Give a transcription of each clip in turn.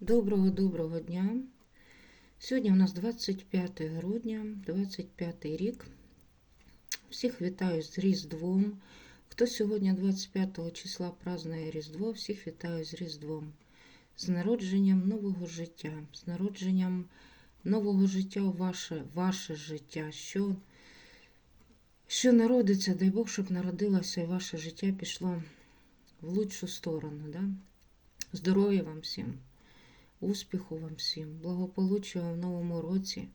Доброго-доброго дня. Сьогодні у нас 25 грудня, 25 рік. Всіх вітаю з Різдвом. Хто сьогодні 25 числа празднує Різдво, всіх вітаю з Різдвом, з народженням нового життя, з народженням нового життя ваше, ваше життя. Що, що народиться, дай Бог, щоб народилося і ваше життя пішло в лучшу сторону. Да? Здоров'я вам всім! Успіху вам всім, благополуччя в новому році.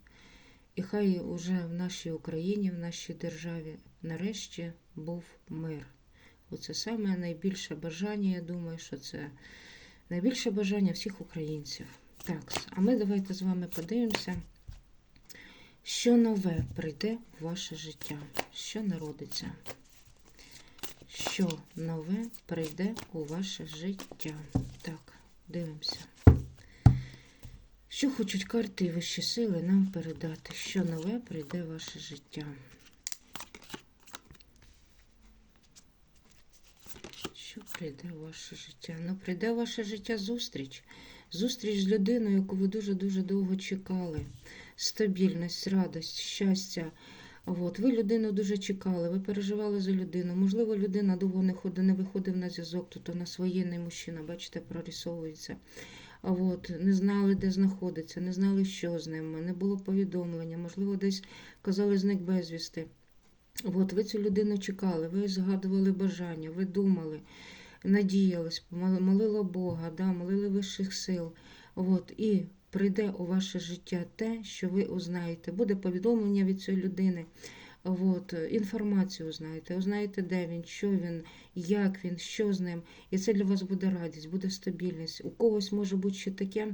І хай уже в нашій Україні, в нашій державі нарешті був мир. Оце саме найбільше бажання, я думаю, що це найбільше бажання всіх українців. Так, а ми давайте з вами подивимося, що нове прийде в ваше життя, що народиться. Що нове прийде у ваше життя. Так, дивимося. Що хочуть карти і вищі сили нам передати? Що нове прийде в ваше життя? Що прийде в ваше життя? Ну, прийде в ваше життя зустріч. Зустріч з людиною, яку ви дуже-дуже довго чекали. Стабільність, радость, щастя. От, ви людину дуже чекали, ви переживали за людину. Можливо, людина довго не ходить, не виходив на зв'язок, тут у нас воєнний мужчина, бачите, прорисовується. От, не знали, де знаходиться, не знали, що з ним, не було повідомлення, можливо, десь казали зник безвісти. От, ви цю людину чекали, ви згадували бажання, ви думали, надіялись, молили Бога, да, молили вищих сил. От, і прийде у ваше життя те, що ви узнаєте. Буде повідомлення від цієї людини. От, інформацію узнаєте, узнаєте, де він, що він, як він, що з ним. І це для вас буде радість, буде стабільність. У когось може бути ще таке,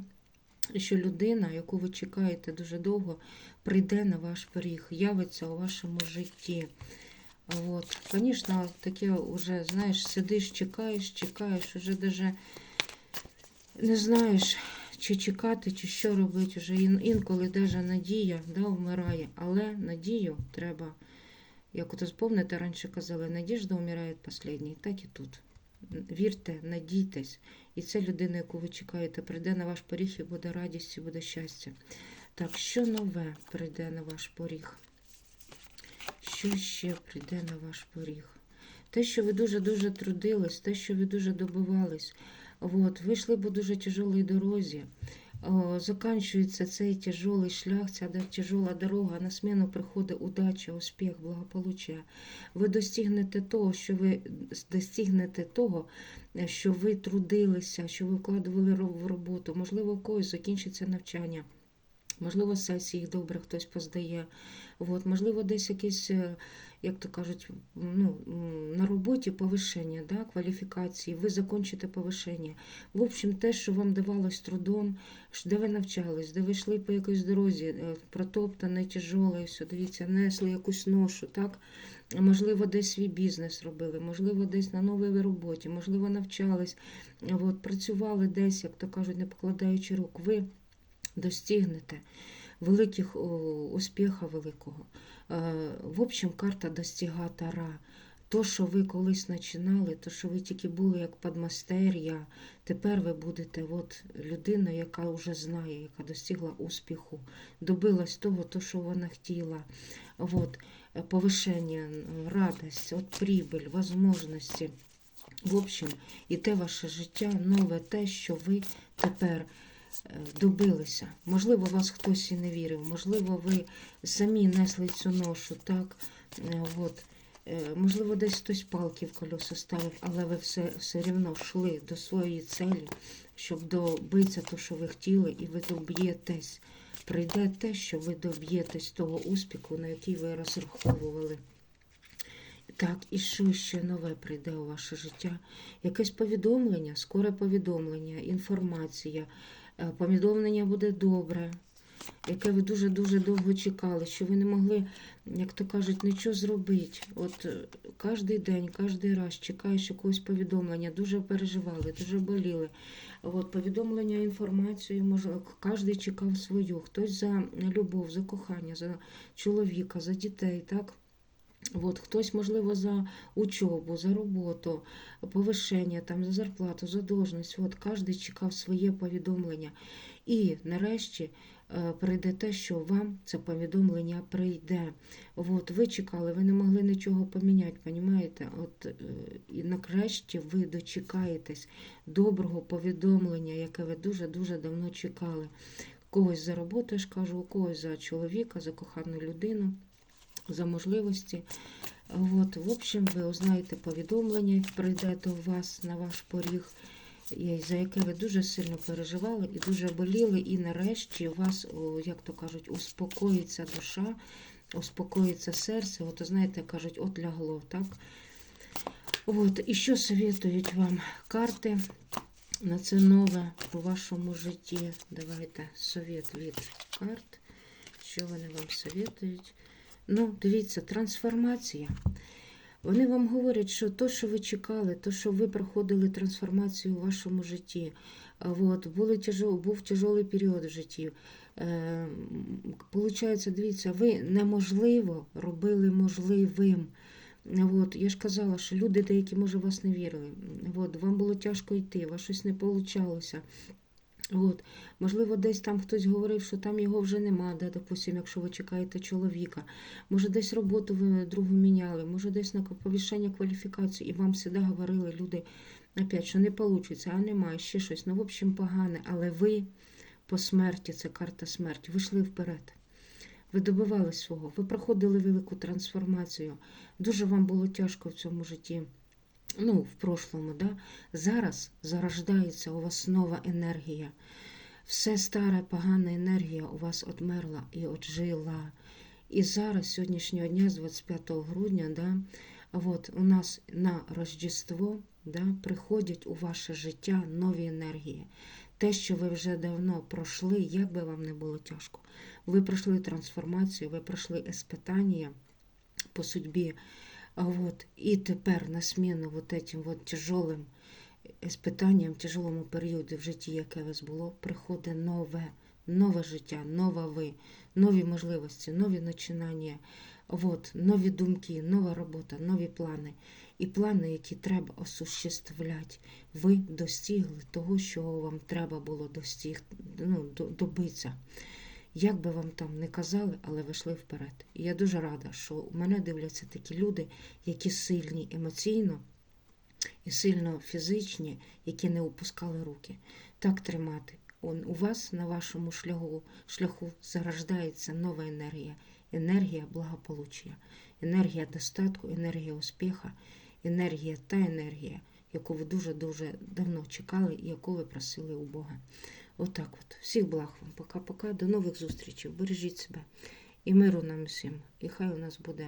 що людина, яку ви чекаєте дуже довго, прийде на ваш поріг, явиться у вашому житті. От. Звісно, таке вже, знаєш, сидиш, чекаєш, чекаєш, вже даже не знаєш, чи чекати, чи що робити. Вже інколи даже надія да, вмирає, але надію треба, як от помните, раніше казали, надіжда вмирає останній, так і тут. Вірте, надійтесь, і це людина, яку ви чекаєте, прийде на ваш поріг і буде радість, і буде щастя. Так, що нове прийде на ваш поріг? Що ще прийде на ваш поріг? Те, що ви дуже-дуже трудились, те, що ви дуже добивались, от, вийшли по дуже тяжелій дорозі. Заканчується цей тяжелий шлях, ця тяжела дорога, на смену приходить удача, успіх, благополуччя. Ви достигнете того, що ви достигнете того, що ви трудилися, що ви вкладували в роботу. Можливо, в когось закінчиться навчання. Можливо, сесії добре хтось поздає. От, Можливо, десь якесь, як то кажуть, ну, на роботі повишення, да, кваліфікації, ви закінчите повишення. В общем, те, що вам давалось трудом, де ви навчались, де ви йшли по якоїсь дорозі, протоптане, тяжоле, все, дивіться, несли якусь ношу, так? Можливо, десь свій бізнес робили, можливо, десь на новій роботі, можливо, навчались, от, працювали десь, як то кажуть, не покладаючи рук. Ви достигнете великих успіха великого. В общем, карта достигатора. То, що ви колись починали, то, що ви тільки були як подмастер'я, тепер ви будете от людина, яка вже знає, яка достигла успіху, добилась того, то, що вона хотіла. От, повишення, радость, от прибыль, возможності. В общем, і те ваше життя, нове те, що ви тепер добилися. Можливо, вас хтось і не вірив, можливо, ви самі несли цю ношу, так? От. Можливо, десь хтось палки в колеса ставив, але ви все все рівно йшли до своєї цілі, щоб добитися того, що ви хотіли, і ви доб'єтесь. Прийде те, що ви доб'єтесь того успіху, на який ви розраховували. Так, і що ще нове прийде у ваше життя? Якесь повідомлення, скоре повідомлення, інформація, повідомлення буде добре, яке ви дуже-дуже довго чекали, що ви не могли, як то кажуть, нічого зробити. От кожен день, кожен раз чекаєш якогось повідомлення, дуже переживали, дуже боліли. От, Повідомлення, інформацію, може, кожен чекав свою, хтось за любов, за кохання, за чоловіка, за дітей. так? От, хтось, можливо, за учобу, за роботу, повишення, там, за зарплату, за должність. От, кожен чекав своє повідомлення. І нарешті е, прийде те, що вам це повідомлення прийде. От, ви чекали, ви не могли нічого поміняти, понімаєте? От, е, і нарешті ви дочекаєтесь доброго повідомлення, яке ви дуже-дуже давно чекали. Когось за роботу, я ж кажу, у когось за чоловіка, за кохану людину, за можливості. От, в общем, ви узнаєте повідомлення, як прийде до вас на ваш поріг, за яке ви дуже сильно переживали і дуже боліли. І нарешті у вас, як то кажуть, успокоїться душа, успокоїться серце. От, знаєте, кажуть, от лягло, так? От, і що советують вам карти на це нове у вашому житті? Давайте совет від карт. Що вони вам советують? Ну, дивіться, трансформація. Вони вам говорять, що то, що ви чекали, то, що ви проходили трансформацію у вашому житті, от, були тяжол, був тяжелий період в житті. Е, Получається, дивіться, ви неможливо робили можливим. От, я ж казала, що люди деякі, може, вас не вірили. От, вам було тяжко йти, у вас щось не получалося. От, можливо, десь там хтось говорив, що там його вже нема, де, допустим, якщо ви чекаєте чоловіка. Може, десь роботу ви другу міняли, може, десь на повищення кваліфікації, і вам завжди говорили люди, опять, що не вийде, а немає, ще щось. Ну, в общем, погане. Але ви по смерті, це карта смерті, ви йшли вперед. Ви добивали свого, ви проходили велику трансформацію. Дуже вам було тяжко в цьому житті. Ну, в прошлому, да? зараз зарождається у вас нова енергія. Все стара погана енергія у вас одмерла і отжила. І зараз, сьогоднішнього дня, з 25 грудня, да, от, у нас на Рождество да, приходять у ваше життя нові енергії. Те, що ви вже давно пройшли, як би вам не було тяжко. Ви пройшли трансформацію, ви пройшли испытання по судьбі. А вот, и тепер на смену вот этим вот тяжелым испытанням, тяжелому періоду в житті, яке у вас було, приходить нове, нове життя, нова ви, нові можливості, нові починання, вот, нові думки, нова робота, нові плани. І плани, які треба осуществляти. Ви достигли того, що вам треба було достиг, ну, до- добитися. Як би вам там не казали, але ви йшли вперед. І я дуже рада, що у мене дивляться такі люди, які сильні емоційно і сильно фізичні, які не опускали руки. Так тримати. Он, у вас на вашому шляху, шляху зарождається нова енергія, енергія благополуччя, енергія достатку, енергія успіха, енергія та енергія, яку ви дуже-дуже давно чекали і яку ви просили у Бога. Отак от. Всіх благ вам. Пока-пока. До нових зустрічей. Бережіть себе. І миру нам всім. І хай у нас буде.